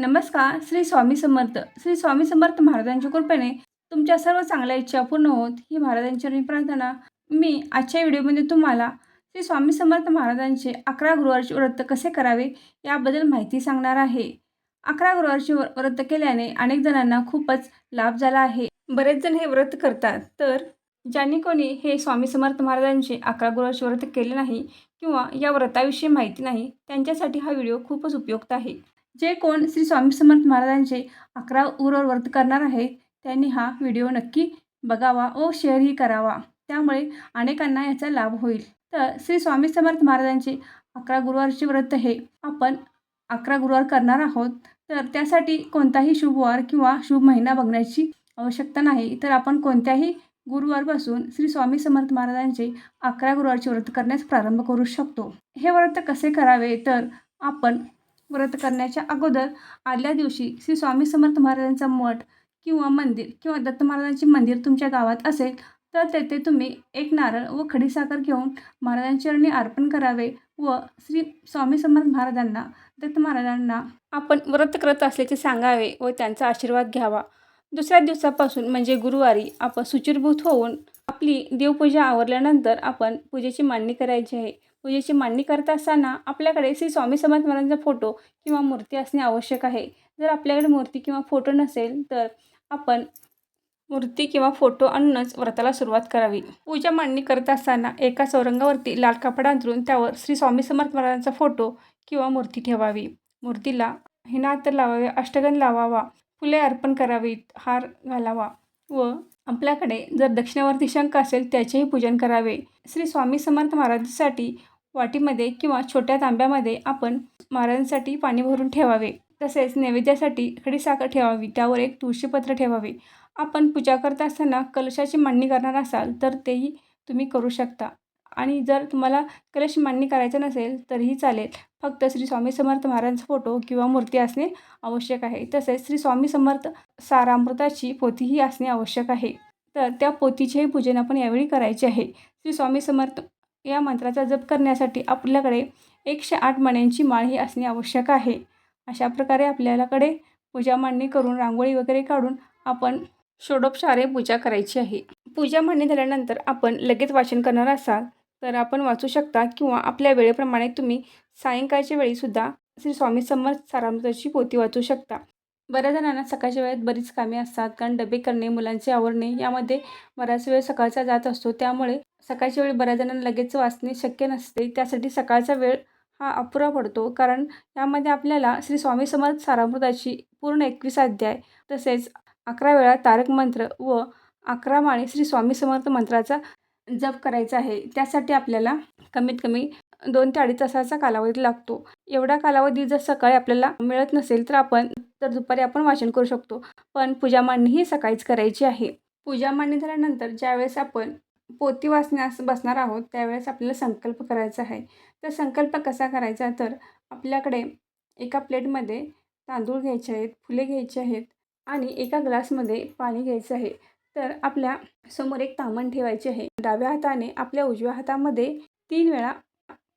नमस्कार श्री स्वामी समर्थ. श्री स्वामी समर्थ महाराजांच्या कृपेने तुमच्या सर्व चांगल्या इच्छा पूर्ण होत. ही महाराजांची प्रार्थना. मी आजच्या व्हिडिओमध्ये तुम्हाला श्री स्वामी समर्थ महाराजांचे अकरा गुरुवारचे व्रत कसे करावे याबद्दल माहिती सांगणार आहे. अकरा गुरुवारचे व्रत केल्याने अनेक जणांना खूपच लाभ झाला आहे. बरेच जण हे व्रत करतात. तर ज्यांनी कोणी हे स्वामी समर्थ महाराजांचे अकरा गुरुवारचे व्रत केले नाही किंवा या व्रताविषयी माहिती नाही त्यांच्यासाठी हा व्हिडिओ खूपच उपयुक्त आहे. जे कोण श्री स्वामी समर्थ महाराजांचे अकरा उरवर व्रत करणार आहे त्यांनी हा व्हिडिओ नक्की बघावा व शेअरही करावा. त्यामुळे अनेकांना याचा लाभ होईल. तर श्री स्वामी समर्थ महाराजांचे अकरा गुरुवारचे व्रत हे आपण अकरा गुरुवार करणार आहोत. तर त्यासाठी कोणताही शुभवार किंवा शुभ महिना बघण्याची आवश्यकता नाही. तर आपण कोणत्याही गुरुवारपासून श्री स्वामी समर्थ महाराजांचे अकरा गुरुवारचे व्रत करण्यास प्रारंभ करू शकतो. हे व्रत कसे करावे? तर आपण व्रत करण्याच्या अगोदर आदल्या दिवशी श्री स्वामी समर्थ महाराजांचा मठ किंवा मंदिर किंवा दत्त महाराजांचे मंदिर तुमच्या गावात असेल तर तेथे तुम्ही एक नारळ व खडीसाखर घेऊन महाराजांचरणी अर्पण करावे व श्री स्वामी समर्थ महाराजांना दत्त महाराजांना आपण व्रत करत असल्याचे सांगावे व त्यांचा आशीर्वाद घ्यावा. दुसऱ्या दिवसापासून म्हणजे गुरुवारी आपण सुचिरभूत होऊन आपली देवपूजा आवरल्यानंतर आपण पूजेची मांडणी करायची आहे. पूजेची मांडणी करत असताना आपल्याकडे श्री स्वामी समर्थ महाराजांचा फोटो किंवा मूर्ती असणे आवश्यक आहे. जर आपल्याकडे मूर्ती किंवा फोटो नसेल तर आपण मूर्ती किंवा फोटो आणूनच व्रताला सुरुवात करावी. पूजा मांडणी करत असताना एका चौरंगावरती लाल कापड अंतरून त्यावर श्री स्वामी समर्थ महाराजांचा फोटो किंवा मूर्ती ठेवावी. मूर्तीला हिनातर लावावे अष्टगन लावावा फुले अर्पण करावीत हार घालावा व आपल्याकडे जर दक्षिणावर्ती शंख असेल त्याचेही पूजन करावे. श्री स्वामी समर्थ महाराजांसाठी वाटीमध्ये किंवा छोट्या तांब्यामध्ये आपण महाराजांसाठी पाणी भरून ठेवावे. तसेच नैवेद्यासाठी खडीसाखर ठेवावी त्यावर एक तुळशीपत्र ठेवावे. आपण पूजा करत असताना कलशाची मांडणी करणार असाल तर तेही तुम्ही करू शकता. आणि जर तुम्हाला कलश मांडणी करायचं नसेल तरीही चालेल. फक्त श्री स्वामी समर्थ महाराजांचा फोटो किंवा मूर्ती असणे आवश्यक आहे. तसेच श्री स्वामी समर्थ सारामृताची पोथीही असणे आवश्यक आहे. तर त्या पोथीचेही पूजन आपण यावेळी करायचे आहे. श्री स्वामी समर्थ या मंत्राचा जप करण्यासाठी आपल्याकडे एकशे आठ मण्यांची माळ ही असणे आवश्यक आहे. अशा प्रकारे आपल्याकडे पूजा मांडणी करून रांगोळी वगैरे काढून आपण षोडोपचारे पूजा करायची आहे. पूजा मांडणी झाल्यानंतर आपण लगेच वाचन करणार असाल तर आपण वाचू शकता किंवा आपल्या वेळेप्रमाणे तुम्ही सायंकाळच्या वेळीसुद्धा श्री स्वामी समर्थ सारामृताची पोती वाचू शकता. बऱ्याच जणांना सकाळच्या वेळेत बरीच कामे असतात कारण डबे करणे मुलांचे आवरणे यामध्ये बराच वेळ सकाळचा जात असतो. त्यामुळे सकाळच्या वेळी बऱ्याच जणांना लगेच वाचणे शक्य नसते. त्यासाठी सकाळचा वेळ हा अपुरा पडतो कारण यामध्ये आपल्याला श्री स्वामी समर्थ सारामृताची पूर्ण एकवीस अध्याय तसेच अकरा वेळा तारक मंत्र व अकरा माळी श्री स्वामी समर्थ मंत्राचा जप करायचा आहे. त्यासाठी आपल्याला कमीत कमी दोन ते अडीच तासाचा कालावधी लागतो. एवढा कालावधी जर सकाळी आपल्याला मिळत नसेल तर आपण तर दुपारी आपण वाचन करू शकतो. पण पूजा मांडणी ही सकाळीच करायची आहे. पूजा मांडणी झाल्यानंतर ज्यावेळेस आपण पोती वाचण्यास बसणार आहोत त्यावेळेस आपल्याला संकल्प करायचा आहे. तर संकल्प कसा करायचा? तर आपल्याकडे एका प्लेटमध्ये तांदूळ घ्यायचे आहेत फुले घ्यायचे आहेत आणि एका ग्लासमध्ये पाणी घ्यायचं आहे. तर आपल्यासमोर एक तामण ठेवायचे आहे. डाव्या हाताने आपल्या उजव्या हातामध्ये तीन वेळा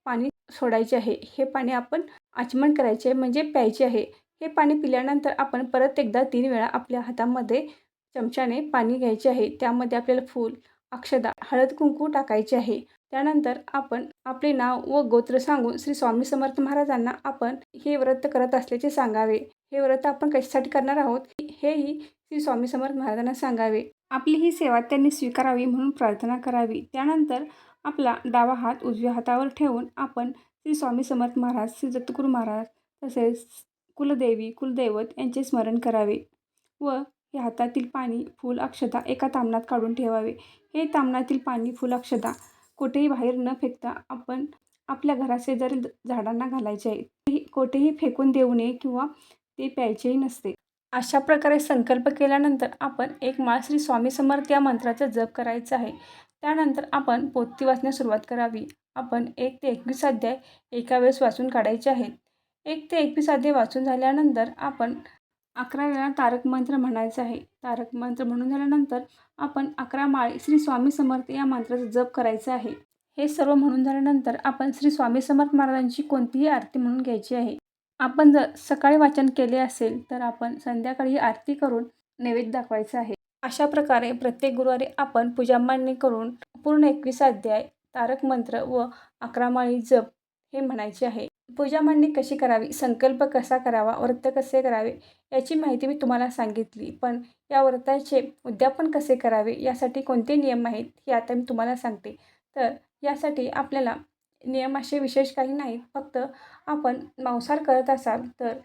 पाणी सोडायचे आहे. हे पाणी आपण आचमन करायचे आहे म्हणजे प्यायचे आहे. हे पाणी पिल्यानंतर आपण परत एकदा तीन वेळा आपल्या हातामध्ये चमच्याने पाणी घ्यायचे आहे. त्यामध्ये आपल्याला फूल अक्षदा हळद कुंकू टाकायचे आहे. त्यानंतर आपण आपले नाव व गोत्र सांगून श्री स्वामी समर्थ महाराजांना आपण हे व्रत करत असल्याचे सांगावे. हे व्रत आपण कशासाठी करणार आहोत? हेही श्री स्वामी समर्थ महाराजांना सांगावे. आपली ही सेवा त्यांनी स्वीकारावी म्हणून प्रार्थना करावी. त्यानंतर आपला डावा हात उजव्या हातावर ठेवून आपण श्री स्वामी समर्थ महाराज श्री दत्तगुरू महाराज तसेच कुलदेवी कुलदैवत यांचे स्मरण करावे व हे हातातील पाणी फूल अक्षता एका तामणात काढून ठेवावे. हे तामणातील पाणी फूल अक्षता कुठेही बाहेर न फेकता आपण आपल्या घराशेजारी झाडांना घालायचे आहे. कोठेही फेकून देऊ नये किंवा ते प्यायचेही नसते. अशा प्रकारे संकल्प केल्यानंतर आपण एक माळ श्री स्वामी समर्थ या मंत्राचा जप करायचा आहे. त्यानंतर आपण पोथी वाचण्यास सुरुवात करावी. आपण एक ते एकवीस अध्याय एका वेळेस वाचून काढायचे आहेत. एक ते एकवीस अध्याय वाचून झाल्यानंतर आपण अकरा वेळा तारक मंत्र म्हणायचं आहे. तारक मंत्र म्हणून झाल्यानंतर आपण अकरा माळी श्री स्वामी समर्थ या मंत्राचा जप करायचा आहे. हे सर्व म्हणून झाल्यानंतर आपण श्री स्वामी समर्थ महाराजांची कोणतीही आरती म्हणून घ्यायची आहे. आपण जर सकाळी वाचन केले असेल तर आपण संध्याकाळी आरती करून नैवेद्य दाखवायचं आहे. अशा प्रकारे प्रत्येक गुरुवारी आपण पूजा मांडणी करून पूर्ण एकवीस अध्याय तारक मंत्र व अकरामाळी जप हे म्हणायचे आहे. पूजा मांडणी कशी करावी? संकल्प कसा करावा? व्रत कसे करावे? याची माहिती मी तुम्हाला सांगितली. पण या व्रताचे उद्यापन कसे करावे? यासाठी कोणते नियम आहेत? हे आता मी तुम्हाला सांगते. तर यासाठी आपल्याला नियम असे विशेष काही नाहीत. फक्त आपण मांसाहार करत असाल तर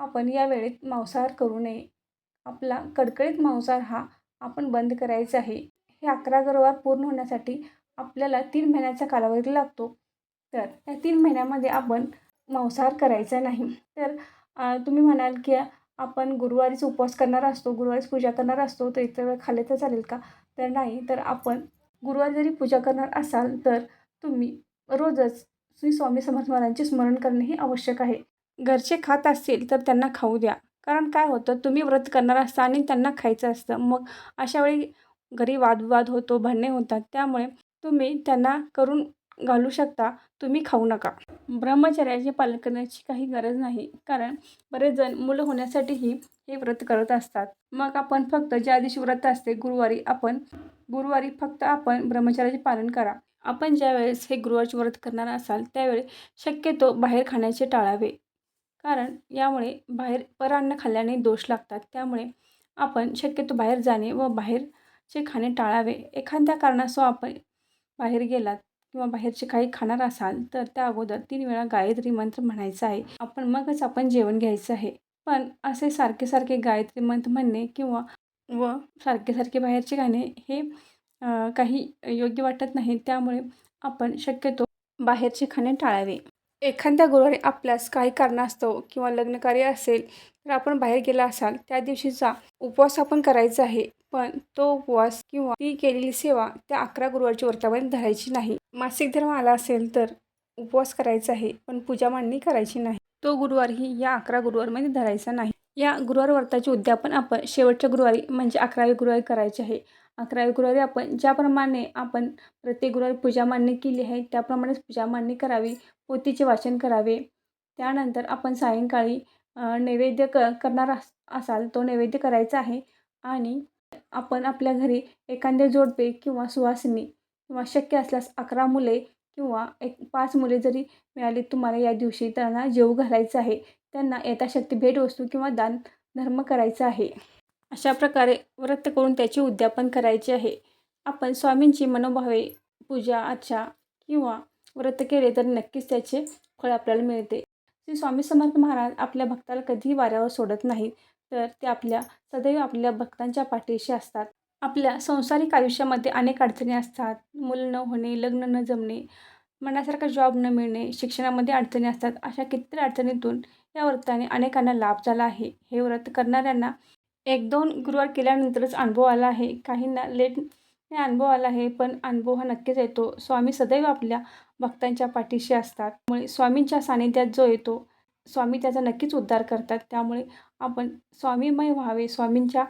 आपण या वेळेत मांसाहार करू नये. आपला कडकडीत मांसाहार हा आपण बंद करायचा आहे. हे अकरा गुरुवार पूर्ण होण्यासाठी आपल्याला तीन महिन्याचा कालावधी लागतो. तर या तीन महिन्यामध्ये आपण मांसाहार करायचा नाही. तर तुम्ही म्हणाल की आपण गुरुवारीच उपवास करणार असतो गुरुवारीच पूजा करणार असतो तर इतर वेळ खाल्ले तर चालेल का? तर नाही तर आपण गुरुवारी जरी पूजा करणार असाल तर तुम्ही रोजच श्री स्वामी समर्थ महाराजांचे स्मरण करणे हे आवश्यक आहे. घरचे खात असतील तर त्यांना खाऊ द्या. कारण काय होतं तुम्ही व्रत करणार असता आणि त्यांना खायचं असतं. मग अशा वेळी घरी वादविवाद होतो भांडणे होतात. त्यामुळे तुम्ही त्यांना करून घालू शकता. तुम्ही खाऊ नका. ब्रह्मचर्याचे पालन करण्याची काही गरज नाही. कारण बरेच जण मुलं होण्यासाठीही हे व्रत करत असतात. मग आपण फक्त ज्या दिवशी व्रत असते गुरुवारी आपण गुरुवारी फक्त आपण ब्रह्मचर्याचे पालन करा. आपण ज्यावेळेस हे गुरुवारचे व्रत करणार असाल त्यावेळी शक्यतो बाहेर खाण्याचे टाळावे. कारण यामुळे बाहेर परान्न खाल्ल्याने दोष लागतात. त्यामुळे आपण शक्यतो बाहेर जाणे व बाहेरचे खाणे टाळावे. एखाद्या कारणास्तव आपण बाहेर गेलात किंवा बाहेरचे काही खाणार असाल तर त्या अगोदर तीन वेळा गायत्री मंत्र म्हणायचा आहे. आपण मगच आपण जेवण घ्यायचं आहे. पण असे सारखे सारखे गायत्री मंत्र म्हणणे किंवा व सारखे सारखे बाहेरचे खाणे हे काही योग्य वाटत नाही. त्यामुळे आपण शक्यतो बाहेरचे खाणे टाळावे. एखाद्या गुरुवारी आपल्यास काही कारणास्तव किंवा लग्नकार्य असेल तर आपण बाहेर गेला असाल त्या दिवशीचा उपवास आपण करायचा आहे. पण तो उपवास किंवा ती केलेली सेवा त्या अकरा गुरुवारची व्रतामध्ये धरायची नाही. मासिक धर्म आला असेल तर उपवास करायचा आहे पण पूजा मांडणी करायची नाही. तो गुरुवारही या अकरा गुरुवारमध्ये धरायचा नाही. या गुरुवार व्रताचे उद्यापन आपण शेवटच्या गुरुवारी म्हणजे अकरावी गुरुवारी करायचे आहे. अकरावी गुरुवारी आपण ज्याप्रमाणे आपण प्रत्येक गुरुवारी पूजा मांडणी केली आहे त्याप्रमाणेच पूजा मांडणी करावी पोतीचे वाचन करावे. त्यानंतर आपण सायंकाळी नैवेद्य क करणार अस असाल तो नैवेद्य करायचा आहे. आणि आपण आपल्या घरी एखादे जोडपे किंवा सुवासिनी किंवा शक्य असल्यास अकरा मुले किंवा एक पाच मुले जरी मिळाली तुम्हाला या दिवशी त्यांना जेव घालायचं आहे. त्यांना यथाशक्ती भेटवस्तू किंवा दान धर्म करायचा आहे. अशा प्रकारे व्रत करून त्याचे उद्यापन करायचे आहे. आपण स्वामींची मनोभावे पूजा अर्चा किंवा व्रत केले तर नक्कीच त्याचे फळ आपल्याला मिळते. श्री स्वामी समर्थ महाराज आपल्या भक्ताला कधीही वाऱ्यावर सोडत नाही तर ते आपल्या सदैव आपल्या भक्तांच्या पाठीशी असतात. आपल्या संसारिक आयुष्यामध्ये अनेक अडचणी असतात. मुलं न होणे लग्न न जमणे मनासारखा जॉब न मिळणे शिक्षणामध्ये अडचणी असतात. अशा कित्येक अडचणीतून या व्रताने अनेकांना लाभ झाला आहे. हे व्रत करणाऱ्यांना एक दोन गुरुवार केल्यानंतरच अनुभव आला आहे. काहींना लेट अनुभव आला आहे पण अनुभव हा नक्कीच येतो. स्वामी सदैव आपल्या भक्तांच्या पाठीशी असतात. त्यामुळे स्वामींच्या सानिध्यात जो येतो स्वामी त्याचा नक्कीच उद्धार करतात. त्यामुळे आपण स्वामीमय व्हावे स्वामींच्या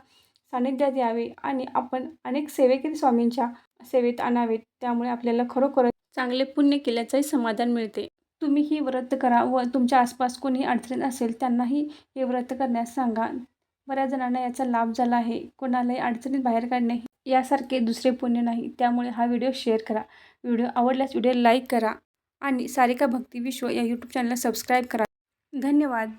सानिध्यात यावे आणि आपण अनेक सेवेकरी स्वामींच्या सेवेत आणावेत. त्यामुळे आपल्याला खरोखरच चांगले पुण्य केल्याचंही समाधान मिळते. तुम्ही ही व्रत करा व तुमच्या आसपास कोणी अडचणीत असेल त्यांनाही हे व्रत करण्यास सांगा. बऱ्याच जणांना याचा लाभ झाला आहे. कोणालाही अडचणीत बाहेर काढणे यासारखे दुसरे पुण्य नाही. त्यामुळे हा व्हिडिओ शेअर करा. व्हिडिओ आवडल्यास व्हिडिओ लाईक करा आणि सारिका भक्ती विश्व या यूट्यूब चॅनलला सबस्क्राईब करा. धन्यवाद.